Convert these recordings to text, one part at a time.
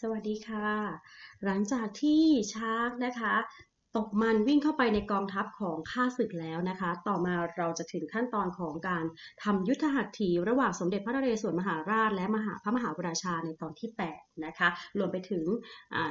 สวัสดีค่ะ หลังจากที่ช้างนะคะตกมันวิ่งเข้าไปในกองทัพของข้าศึกแล้วนะคะ ต่อมาเราจะถึงขั้นตอนของการทำยุทธหัตถีระหว่างสมเด็จพระนเรศวรมหาราช และมหาพระมหาราชาในตอนที่ 8 นะคะ รวมไปถึง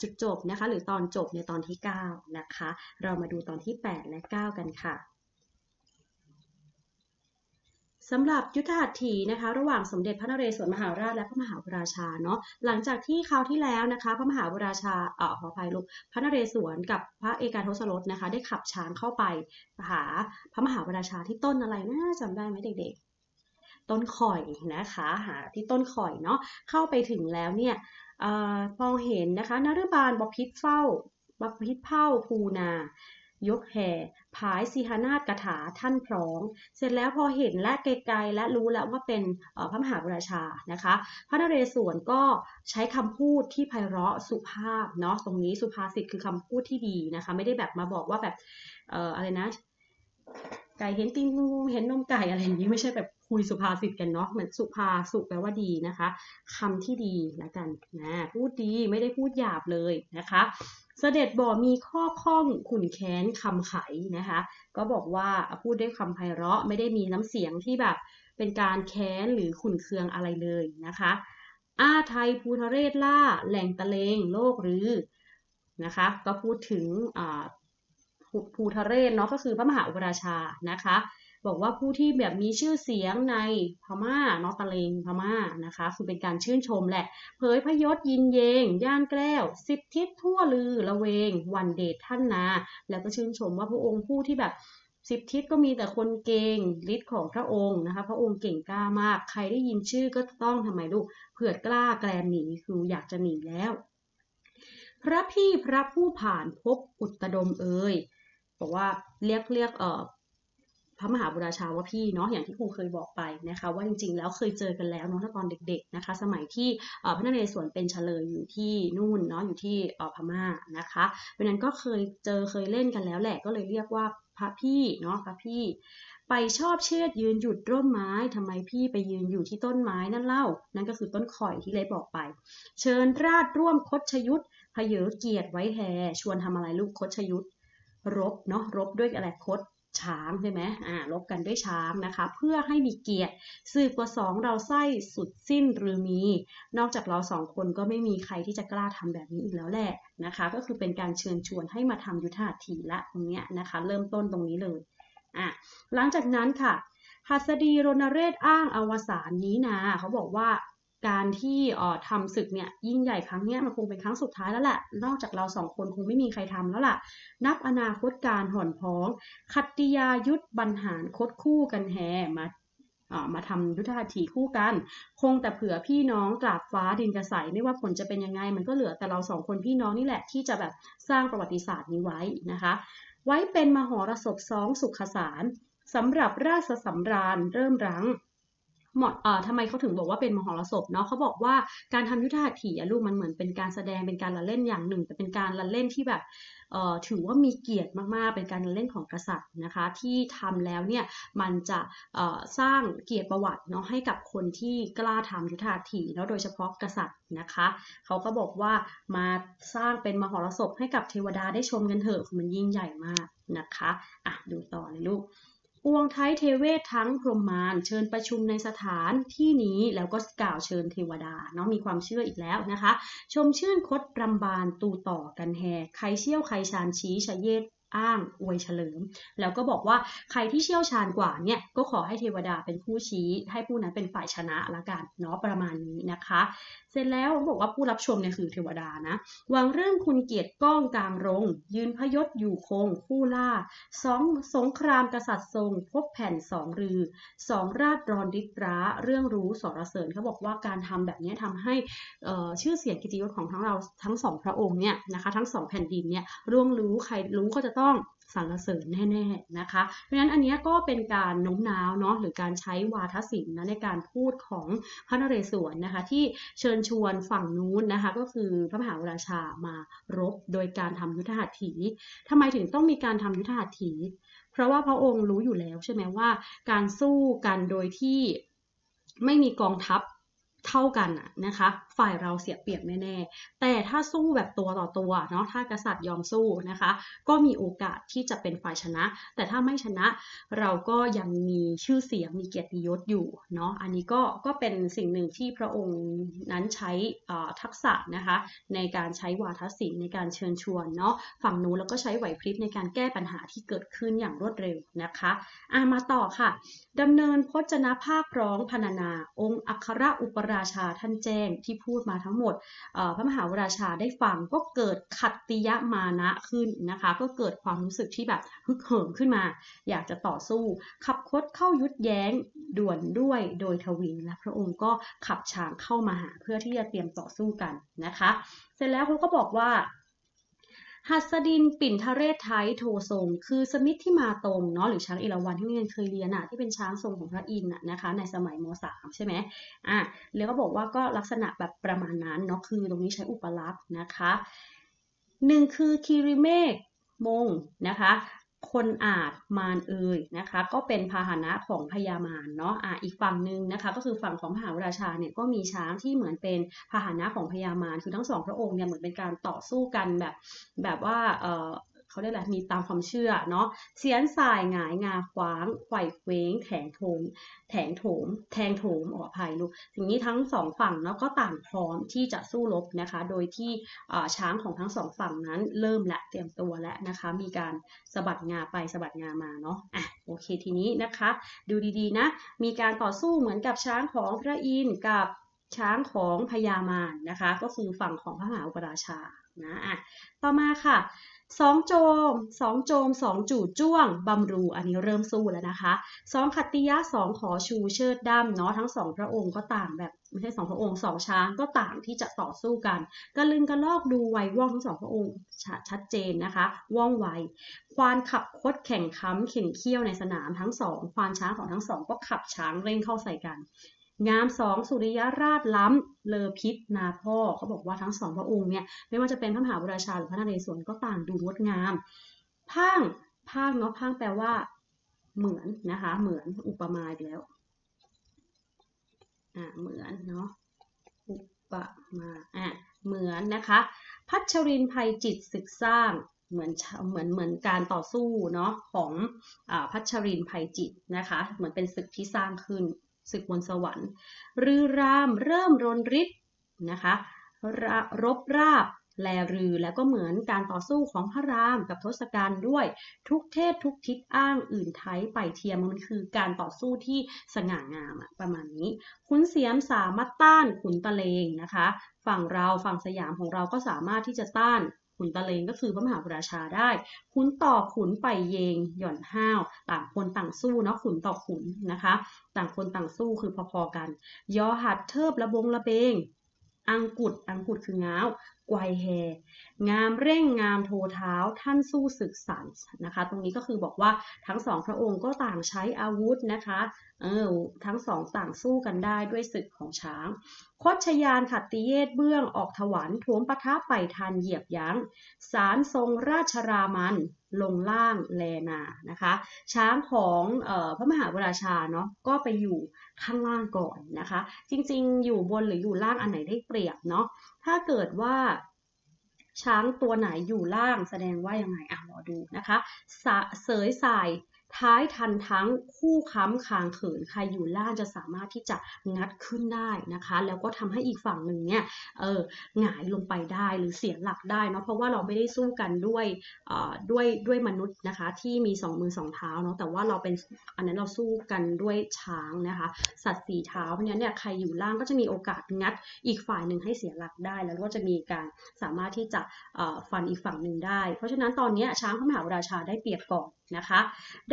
จุดจบนะคะ หรือตอนจบในตอนที่ 9 นะคะ เรามาดูตอนที่ 8 และ 9 กันค่ะ สำหรับยุทธหัตถีนะคะ ระหว่างสมเด็จพระนเรศวรมหาราชและพระมหาวราชาเนาะหลังจากที่คราวที่แล้วนะคะ พระมหาวราชาเอ่อขออภัยลูกพระนเรศวรกับพระเอกาทศรสนะคะ ได้ขับช้างเข้าไปหาพระมหาวราชาที่ต้นอะไรนะจำได้ไหมเด็กๆ ต้นข่อยนะคะหาที่ต้นข่อยเนาะเข้าไปถึงแล้วเนี่ยอมองเห็นนะคะนรบาลบพิษเฝ้าบพิษเฝ้าภูนา ยกแห่ผายสีหานาฏกถาท่านพร้อมเสร็จแล้วพอเห็นและไกลๆและรู้แล้วว่าเป็นพระมหาบุราชานะคะ พระนเรศวรก็ใช้คำพูดที่ไพเราะสุภาพเนาะตรงนี้สุภาษิตคือคำพูดที่ดีนะคะ ไม่ได้แบบมาบอกว่าแบบเอ่ออะไรนะ ไก่เห็นติงงูเห็นนมไก่อะไรอย่างนี้ไม่ใช่แบบคุยสุภาษิตกันเนาะเหมือนสุภาสุแปลว่าดีนะคะคำที่ดีแล้วกันนะพูดดีไม่ได้พูดหยาบเลยนะคะ เสด็จบ่มีข้อข้องขุนแค้นคำไขนะคะ ก็บอกว่าพูดด้วยคำไพเราะไม่ได้มีน้ำเสียงที่แบบเป็นการแค้นหรือขุนเคืองอะไรเลยนะคะ อาไทยภูทะเรศล่า แหล่งตะเลงโลกหรือนะคะ ก็พูดถึงภูทะเรศเนาะก็คือพระมหาอุปราชานะคะ บอกว่าผู้ที่แบบมีชื่อเสียงในพม่านอตะเลงพม่านะคะ คือเป็นการชื่นชมแหละ เผยพยศยินเยง ย่านแก้ว สิบทิศทั่วลือละเวง วันเดชท่านนา แล้วก็ชื่นชมว่าพระองค์ผู้ที่แบบสิบทิศก็มีแต่คนเก่งฤทธิ์ของพระองค์นะคะ พระองค์เก่งกล้ามาก ใครได้ยินชื่อก็ต้องทำไมลูกเผื่อกล้าแกลนหนีคืออยากจะหนีแล้ว พระพี่พระผู้ผ่านพบอุตดมเอ่ยบอกว่าเรียกเรียกเอ่อ พระมหาบุราชาว่าพี่เนาะอย่างที่ครูเคยบอกไปนะคะว่าจริงๆ แล้วเคยเจอกันแล้วเนาะตอนเด็กๆนะคะ สมัยที่พระนเรศวรเป็นเฉลยอยู่ที่นู่นเนาะอยู่ที่พม่านะคะเพราะนั้นก็เคยเจอเคยเล่นกันแล้วแหละก็เลยเรียกว่าพระพี่เนาะพระพี่ ไปชอบเชิดยืนหยุดร่มไม้ทำไมพี่ไปยืนอยู่ที่ต้นไม้นั่นเล่า นั่นก็คือต้นข่อยที่เลยบอกไป เชิญราชร่วมคดชยุทธพเยอเกียรติไว้แห่ชวนทำอะไรลูกคดชยุทธรบเนาะรบด้วยอะไรคด ช้างใช่ไหมอ่าลบกันด้วยช้างนะคะ เพื่อให้มีเกียรติสืบกว่าสองเราไส้สุดสิ้นหรือมี นอกจากเราสองคนก็ไม่มีใครที่จะกล้าทำแบบนี้อีกแล้วแหละนะคะ ก็คือเป็นการเชิญชวนให้มาทำยุทธาถีละตรงเนี้ยนะคะ เริ่มต้นตรงนี้เลยอะหลังจากนั้นค่ะหัสดีรณเรศอ้างอวสานนี้นะเขาบอกว่า การที่ทำศึกเนี่ยยิ่งใหญ่ครั้งนี้มันคงเป็นครั้งสุดท้ายแล้วแหละนอกจากเราสองคนคงไม่มีใครทำแล้วล่ะ นับอนาคตการห่อนพ้องขัตติยายุทธบรรหารคดคู่กันแห่มามาทำยุทธาถีคู่กัน คงแต่เผื่อพี่น้องกราบฟ้าดินกระใสไม่ว่าผลจะเป็นยังไง มันก็เหลือแต่เราสองคนพี่น้องนี่แหละที่จะแบบสร้างประวัติศาสตร์นี้ไว้นะคะ ไว้เป็นมหรสพสองสุขสารสำหรับราชสำราญเริ่มรั้ง หมดเอ่อทำไมเขาถึงบอกว่าเป็นมหรสพเนาะเขาบอกว่าการทำยุทธหัตถีลูกมันเหมือนเป็นการแสดงเป็นการละเล่นอย่างหนึ่ง แต่เป็นการละเล่นที่แบบเอ่อถือว่ามีเกียรติมากๆ เป็นการละเล่นของกษัตริย์นะคะ ที่ทำแล้วเนี่ยมันจะเอ่อสร้างเกียรติประวัติเนาะให้กับคนที่กล้าทำยุทธหัตถีแล้วโดยเฉพาะกษัตริย์นะคะเขาก็บอกว่ามาสร้างเป็นมหรสพให้กับเทวดาได้ชมกันเถอะมันยิ่งใหญ่มากนะคะอะดูต่อเลยลูก ปวงไทยเทเวศทั้งพรหมานเชิญประชุมในสถานที่นี้แล้วก็กล่าวเชิญเทวดาเนาะมีความเชื่ออีกแล้วนะคะ ชมชื่นคดรำบานตูต่อกันแห่ใครเชี่ยวใครชานชี้ชะเยศ อ้างอวยเฉลิม แล้วก็บอกว่าใครที่เชี่ยวชาญกว่าเนี่ยก็ขอให้เทวดาเป็นผู้ชี้ให้ผู้นั้นเป็นฝ่ายชนะละกันเนาะประมาณนี้นะคะ เสร็จแล้วบอกว่าผู้รับชมเนี่ยคือเทวดานะวางเรื่องคุณเกียรติก้องกลางรง ยืนพยศอยู่คง คู่ล่าสองสงครามกษัตริย์ทรง พบแผ่นสองรือสองราชรอนดิตราเรื่องรู้สรเสริญเขาบอกว่าการทำแบบนี้ทำให้ชื่อเสียงกิติยศของทั้งเราทั้งสองพระองค์เนี่ยนะคะทั้งสองแผ่นดินเนี่ยร่วงรู้ใครรู้ก็จะต้องสรรเสริญแน่ๆนะคะ เพราะฉะนั้นอันนี้ก็เป็นการโน้มน้าวเนาะหรือการใช้วาทศิลป์นะในการพูดของพระนเรศวรนะคะ ที่เชิญชวนฝั่งนู้นนะคะ ก็คือพระมหาวราชามารบโดยการทำยุทธหัตถีทำไมถึงต้องมีการทำยุทธหัตถี เพราะว่าพระองค์รู้อยู่แล้วใช่ไหมว่า การสู้กันโดยที่ไม่มีกองทัพ เท่ากันนะคะ ฝ่ายเราเสียเปรียบแน่ๆ แต่ถ้าสู้แบบตัวต่อตัวเนาะ ถ้ากษัตริย์ยอมสู้นะคะ ก็มีโอกาสที่จะเป็นฝ่ายชนะ แต่ถ้าไม่ชนะเราก็ยังมีชื่อเสียงมีเกียรติยศอยู่เนาะ อันนี้ก็ก็เป็นสิ่งหนึ่งที่พระองค์นั้นใช้ทักษะนะคะในการใช้วาทศิลป์ในการเชิญชวนเนาะ ฝั่งนู้นแล้วก็ใช้ไหวพริบในการแก้ปัญหาที่เกิดขึ้นอย่างรวดเร็วนะคะอ่ามาต่อค่ะดำเนินพจนาภาคร้องพรรณนา องค์อัครอุปราราชาท่านแจ้งที่พูดมาทั้งหมดพระมหาวราชาได้ฟังก็เกิดขัตติยมานะขึ้นนะคะ ก็เกิดความรู้สึกที่แบบฮึกเหิมขึ้นมา อยากจะต่อสู้ ขับคดเข้ายุดแย้งด่วนด้วยโดยทวินและพระองค์ก็ขับช้างเข้ามาหาเพื่อที่จะเตรียมต่อสู้กันนะคะ เสร็จแล้วเขาก็บอกว่า หัสดินปิ่นทะเรศไทยโททรงคือสมิทที่มาตรงเนาะหรือช้างเอราวัณที่เรียนเคยเรียนอะที่เป็นช้างทรงของพระอินทร์นะคะในสมัยมสามใช่ไหมอะแล้วก็บอกว่าก็ลักษณะแบบประมาณนั้นเนาะคือตรงนี้ใช้อุปลักษณ์นะคะหนึ่งคือคิริเมกมงนะคะ คนอาจมารเอ่ยนะคะ ก็เป็นพาหนะของพญามารเนาะอะอีกฝั่งหนึ่งนะคะ ก็คือฝั่งของมหาวราชาเนี่ยก็มีช้างที่เหมือนเป็นพาหนะของพญามารคือทั้งสองพระองค์เนี่ยเหมือนเป็นการต่อสู้กันแบบแบบว่าเออ เขาเรียกอะไรมีตามความเชื่อเนาะเสียนสายหงายงาคว้างไขว่เคว้งแถงโถมแถงโถม แทงโถมออกภัยลูกทีนี้ทั้งสองฝั่งเนาะก็ต่างพร้อมที่จะสู้รบนะคะ โดยที่ช้างของทั้งสองฝั่งนั้นเริ่มและเตรียมตัวแล้วนะคะ มีการสะบัดงาไปสะบัดงามาเนาะอะโอเคทีนี้นะคะ ดูดีๆนะ มีการต่อสู้เหมือนกับช้างของพระอินทร์กับช้างของพญามารนะคะ ก็คือฝั่งของพระมหาอุปราชานะอะต่อมาค่ะ สองโจมสองโจมสองจู่จ้วงบำรูอันนี้เริ่มสู้แล้วนะคะสองขัตติยะสองขอชูเชิดดำเนาะทั้งสองพระองค์ก็ต่างแบบไม่ใช่สองพระองค์สองช้างก็ต่างที่จะต่อสู้กันกระลึงกระลอกดูไวว่องทั้งสองพระองค์ชัดเจนนะคะ ว่องไว ควานขับคดแข่งค้ำเข่งเขี้ยวในสนามทั้งสอง ควานช้างของทั้งสองก็ขับช้างเร่งเข้าใส่กัน งามสองสุริยราชล้ำเลอพิษนาพ่อเขาบอกว่าทั้งสองพระองค์เนี่ยไม่ว่าจะเป็นพระมหาบุราชาหรือพระนเรศวรก็ต่างดูงดงามพังพังเนาะพังแปลว่า เหมือนนะคะเหมือนอุปมาอีกแล้วอ่าเหมือนเนาะอุปมาอ่าเหมือนนะคะ พัชรินภัยจิตศึกสร้างเหมือนเหมือนเหมือนการต่อสู้เนาะของอพัชรินภัยจิตนะคะ เหมือนเป็นศึกที่สร้างขึ้น ศึกบนสวรรค์รือรามเริ่มรนริดนะคะรบราบแลรือแล้วก็เหมือนการต่อสู้ของพระรามกับทศกัณฐ์ด้วย ทุกเทศทุกทิศอ้างอื่นไทยไปเทียมมันคือการต่อสู้ที่สง่างามอะประมาณนี้ ขุนเสียมสามารถต้านขุนตะเลงนะคะ ฝั่งเราฝั่งสยามของเราก็สามารถที่จะต้าน ขุนตะเลงก็คือพระมหาราชาได้ขุนต่อขุนไปเยง หย่อนห้าว ต่างคนต่างสู้เนาะขุนต่อขุนนะคะ ต่างคนต่างสู้คือพอๆกัน ยอหัดเทิบระบงระเบงอังกุดอังกุดคือง้าว ไกวแฮ งามเร่งงามโทเท้าท่านสู้ศึกสันนะคะ ตรงนี้ก็คือบอกว่าทั้งสองพระองค์ก็ต่างใช้อาวุธนะคะเออทั้งสองต่างสู้กันได้ด้วยศึกของช้าง คดชยานขัตติเยศเบื้องออกถวันทวมปะทะไปทันเหยียบยั้ง สารทรงราชรามัน ลงล่างแลนานะคะ ช้างของออพระมหาวราชาเนาะก็ไปอยู่ข้างล่างก่อนนะคะ จริงๆ อยู่บนหรืออยู่ล่างอันไหนได้เปรียบเนาะ ถ้าเกิดว่าช้างตัวไหนอยู่ล่างแสดงว่ายังไงอะรอดูนะคะ เสยสาย ท้ายทันทั้งคู่ค้ำคางเขินใครอยู่ล่างจะสามารถที่จะงัดขึ้นได้นะคะ แล้วก็ทำให้อีกฝั่งหนึ่งเนี่ยเออหงายลงไปได้หรือเสียหลักได้เนาะเพราะว่าเราไม่ได้สู้กันด้วยด้วยด้วยมนุษย์นะคะที่มีสองมือสองเท้าเนาะแต่ว่าเราเป็นอันนั้นเราสู้กันด้วยช้างนะคะ สัตว์สี่เท้าเพราะฉะนั้นเนี่ยใครอยู่ล่างก็จะมีโอกาสงัดอีกฝ่ายหนึ่งให้เสียหลักได้ แล้วก็จะมีการสามารถที่จะฟันอีกฝั่งหนึ่งได้ เพราะฉะนั้นตอนนี้ช้างพระมหาวราชาได้เปรียบก่อนนะคะ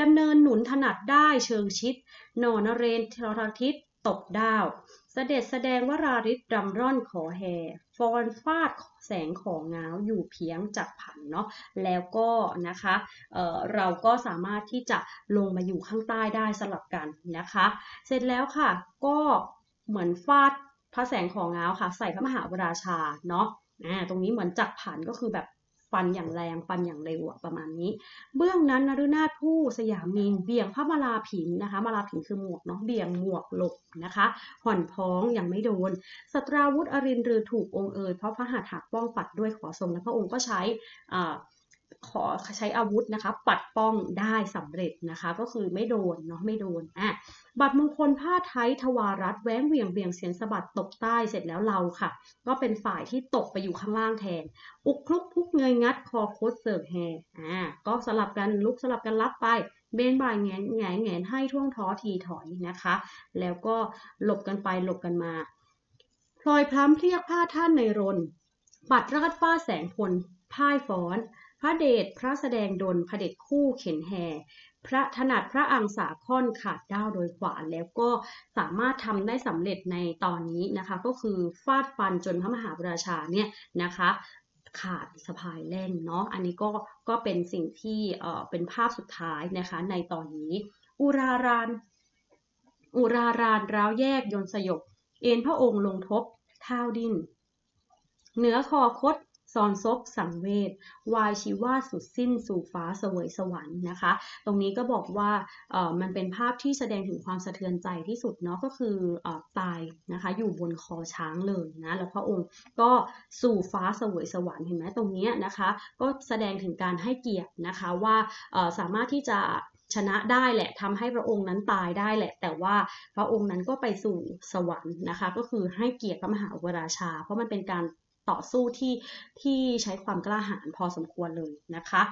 ดำเนินหนุนถนัดได้เชิงชิดนอนเรนทรทิศตกดาวเสด็จแสดงวราริศรำร่อนขอแห่ฟอนฟาดแสงของงาอยู่เพียงจับผันเนาะแล้วก็นะคะเเราก็สามารถที่จะลงมาอยู่ข้างใต้ได้สลับกันนะคะ เสร็จแล้วค่ะก็เหมือนฟาดพระแสงของงาค่ะ ใส่พระมหาวราชาเนาะตรงนี้เหมือนจักผันก็คือแบบ ฟันอย่างแรงฟันอย่างเร็วประมาณนี้ เบื้องนั้นนฤนาถผู้สยามีนเบี่ยงพระมาลาผินนะคะ มาลาผินคือหมวกเนาะเบี่ยงหมวกหลบนะคะ ห่อนพ้องยังไม่โดน สตราวุธอรินรือถูกองค์เอยเพราะพระหัตถ์หักป้องปัดด้วยขอทรงและพระองค์ก็ใช้อ่า ขอใช้อาวุธนะคะ ปัดป้องได้สำเร็จนะคะ ก็คือไม่โดนเนาะไม่โดนอะบัตรมงคลผ้าไทยทวารัตแหว้งเหวี่ยงเบี่ยงเสียนสะบัดตกใต้เสร็จแล้วเราค่ะ ก็เป็นฝ่ายที่ตกไปอยู่ข้างล่างแทน อุกคลุกพุกเงยงัดคอโคดเสิร์ฟแฮอ่าก็สลับกันลุกสลับกันรับไปเบนบ่ายแงนแงนแงนให้ท่วงท้อทีถอยนะคะ แล้วก็หลบกันไปหลบกันมาพลอยพล้ำเพรียกผ้าท่านในรน ปัดราดฟ้าแสงพลพ่ายฟ้อน พระเดชพระแสดงดลพระเดชคู่เข็นแห่พระถนัดพระอังสาค่อนขาดด้าวโดยขวาแล้วก็สามารถทำได้สำเร็จในตอนนี้นะคะ ก็คือฟาดฟันจนพระมหาราชาเนี่ยนะคะขาดสะพายแล่นเนาะอันนี้ก็ก็เป็นสิ่งที่เอ่อเป็นภาพสุดท้ายนะคะในตอนนี้ อุรารานอุรารานร้าวแยกยนสยบ เอ็นพระองค์ลงทบเท้าดิน เหนือคอคด ซอนซบสังเวชวายชีวาสุดสิ้นสู่ฟ้าเสวยสวรรค์นะคะ ตรงนี้ก็บอกว่าเออมันเป็นภาพที่แสดงถึงความสะเทือนใจที่สุดเนาะก็คือเออตายนะคะอยู่บนคอช้างเลยนะแล้วพระองค์ก็สู่ฟ้าเสวยสวรรค์เห็นไหมตรงนี้นะคะ ก็แสดงถึงการให้เกียรตินะคะว่าเออสามารถที่จะชนะได้แหละทำให้พระองค์นั้นตายได้แหละ แต่ว่าพระองค์นั้นก็ไปสู่สวรรค์นะคะ ก็คือให้เกียรติพระมหาอุปราชา เพราะมันเป็นการ ต่อสู้ที่ที่ใช้ความกล้าหาญพอสมควรเลยนะคะ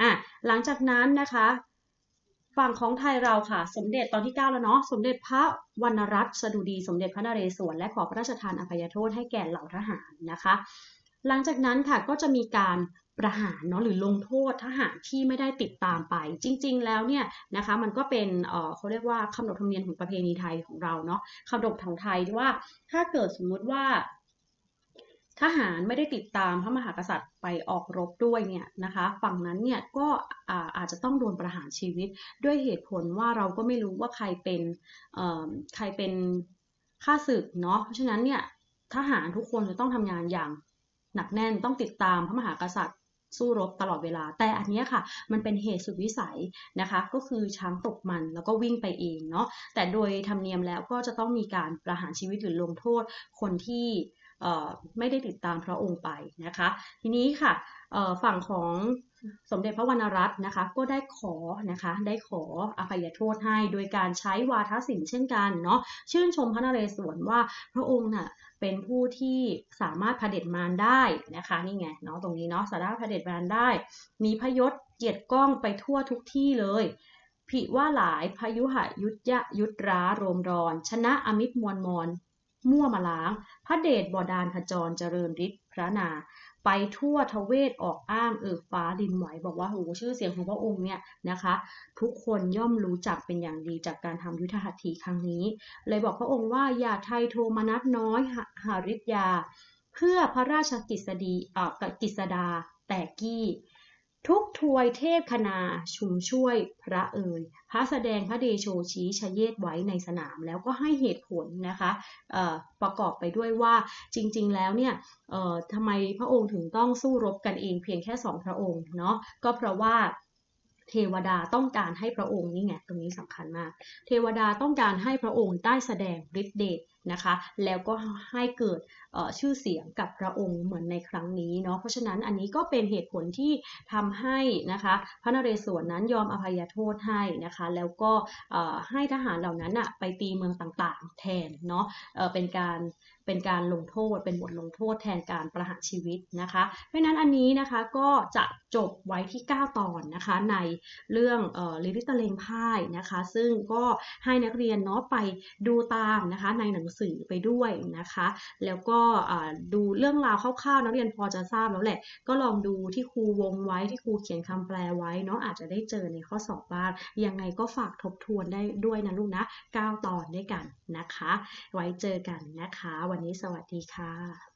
อะหลังจากนั้นนะคะฝั่งของไทยเราค่ะ สมเด็จตอนที่ 9 แล้วเนาะสมเด็จพระวรรณรัตน์สดุดี สมเด็จพระนเรศวรและขอพระราชทานอภัยโทษให้แก่เหล่าทหารนะคะ หลังจากนั้นค่ะก็จะมีการประหารเนาะหรือลงโทษทหารที่ไม่ได้ติดตามไป จริง ๆ แล้วเนี่ยนะคะมันก็เป็นเออเขาเรียกว่าคำนบธรรมเนียมของประเพณีไทยของเราเนาะคำนบของไทยที่ว่าถ้าเกิดสมมุติว่า ทหารไม่ได้ติดตามพระมหากษัตริย์ไปออกรบด้วยเนี่ยนะคะฝั่งนั้นเนี่ยก็อาอาจจะต้องโดนประหารชีวิตด้วยเหตุผลว่าเราก็ไม่รู้ว่าใครเป็นใครเป็นข้าศึกเนาะเพราะฉะนั้นเนี่ยทหารทุกคนจะต้องทำงานอย่างหนักแน่นต้องติดตามพระมหากษัตริย์สู้รบตลอดเวลา แต่อันนี้ค่ะ มันเป็นเหตุสุดวิสัยนะคะ ก็คือช้างตกมันแล้วก็วิ่งไปเองเนาะแต่โดยธรรมเนียมแล้วก็จะต้องมีการประหารชีวิตหรือลงโทษคนที่ ไม่ได้ติดตามพระองค์ไปนะคะ ทีนี้ค่ะฝั่งของสมเด็จพระวรรณรัตน์นะคะก็ได้ขอนะคะได้ขออภัยโทษให้โดยการใช้วาทศิลป์เช่นกันเนาะชื่นชมพระนเรศวรว่าพระองค์น่ะเป็นผู้ที่สามารถเผด็จมารได้นะคะนี่ไงเนาะตรงนี้เนาะสามารถเผด็จมารได้ มีพยศเกียรติก้องไปทั่วทุกที่เลยผิว่าหลายพยุหยุทธยะยุทธร้าโรมรอน ชนะอมิตรมวลมอน มั่วมาล้าง พระเดชบดาลขจรเจริญฤทธิ์พระนา ไปทั่วทเวศออกอ้างเอิกฟ้าดินไหวบอกว่าโหชื่อเสียงของพระองค์เนี่ยนะคะ ทุกคนย่อมรู้จักเป็นอย่างดีจากการทำยุทธหัตถีครั้งนี้ เลยบอกพระองค์ว่าอย่าไทยโทมนัสน้อยหาริษยา เพื่อพระราชกิจสดีเอ่อกฤษดาแต่กี้ ทุกทวยเทพคณาชุมช่วยพระเอ่ยพระแสดงพระเดโชชี้ชเยศไว้ในสนามแล้วก็ให้เหตุผลนะคะประกอบไปด้วยว่าจริงๆแล้วเนี่ยทำไมพระองค์ถึงต้องสู้รบกันเองเพียงแค่สองพระองค์เนาะก็เพราะว่าเทวดาต้องการให้พระองค์นี่ไงตรงนี้สำคัญมาก เทวดาต้องการให้พระองค์ได้แสดงฤทธิเดชนะคะ แล้วก็ให้เกิดชื่อเสียงกับพระองค์เหมือนในครั้งนี้เนาะเพราะฉะนั้นอันนี้ก็เป็นเหตุผลที่ทำให้นะคะพระนเรศวรนั้นยอมอภัยโทษให้นะคะ แล้วก็ให้ทหารเหล่านั้นอะไปตีเมืองต่างๆ แทนเนาะเป็นการเป็นการลงโทษเป็นบทลงโทษแทนการประหารชีวิตนะคะ เพราะนั้นอันนี้นะคะก็จะจบไว้ที่ 9 ตอนนะคะในเรื่องออลิลิตะเลงพ่ายนะคะ ซึ่งก็ให้นักเรียนเนาะไปดูตามนะคะในหนังสือไปด้วยนะคะ แล้วก็ดูเรื่องราวคร่าวๆนักเรียนพอจะทราบแล้วแหละ ก็ลองดูที่ครูวงไว้ที่ครูเขียนคำแปลไว้เนาะอาจจะได้เจอในข้อสอบบ้างยังไงก็ฝากทบทวนได้ด้วยนะลูกนะ9ตอนด้วยกันนะคะ ไว้เจอกันนะคะ วันนี้สวัสดีค่ะ